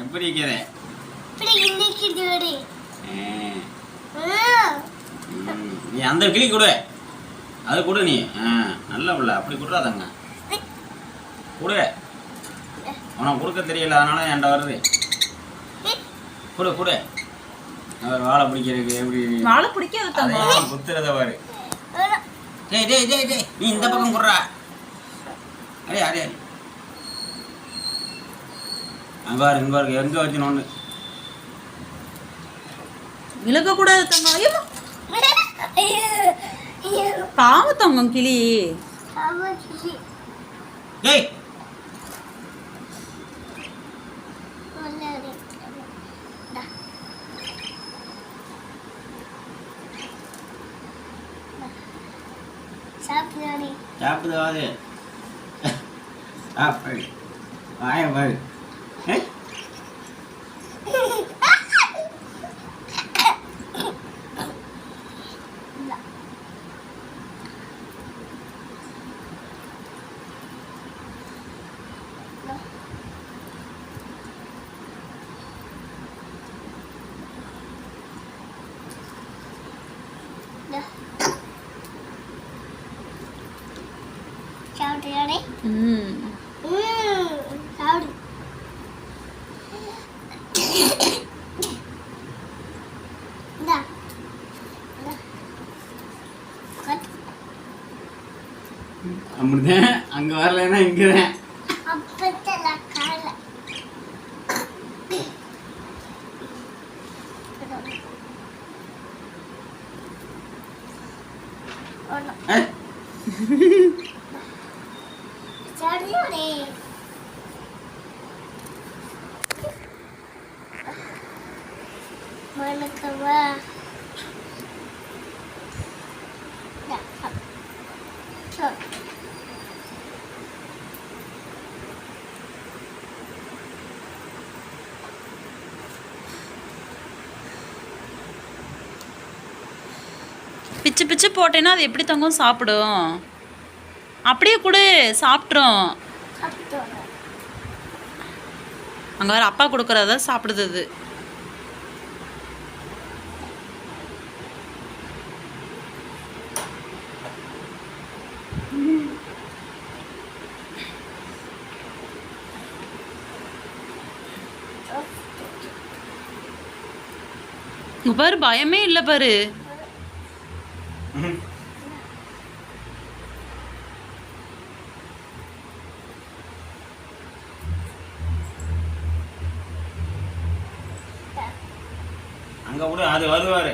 எப்படி இருக்கிற. நீ அந்த கிளி கொடு. அது கொடு நீ. நல்ல பிள்ளை. அப்படி கொடுறாதங்க கொடு. உனக்கு கொடுக்க தெரியல அதனால என்கிட்ட வருது. கொடு கொடு. அவர் வாழை பிடிக்கிறதுக்கு எப்படி வாழை பிடிக்காது குத்துறத பாரு. டேய் டேய் டேய் டேய். நீ இந்த பக்கம் குடுறா அடே அடே. அங்க பாரு இங்க பாரு எங்க வச்சு நோண்டு விலக கூடாது தங்கம். ஐயோ. பாவ தங்கம் கிளி. டேய். சாப்பிடானே சாப்பிடுவாது சாப்பிடு. வாய பாரு ஏய், சாப்பிட்டியானே ம். சாப்பிடு. அப்படிதான் அங்க வரலைன்னா இங்கதான் அப்பத்துல கால ஒண்ணு பிச்சு பிச்சு போட்டேன்னா அது எப்படி தங்கம்? சாப்பிடும். அப்படியே கொடு சாப்பிட்றோம் அங்கே வேறு அப்பா கொடுக்குறத சாப்பிடுது அது பாரு பயமே இல்லை பாரு. இங்கே விடு அது வருவார்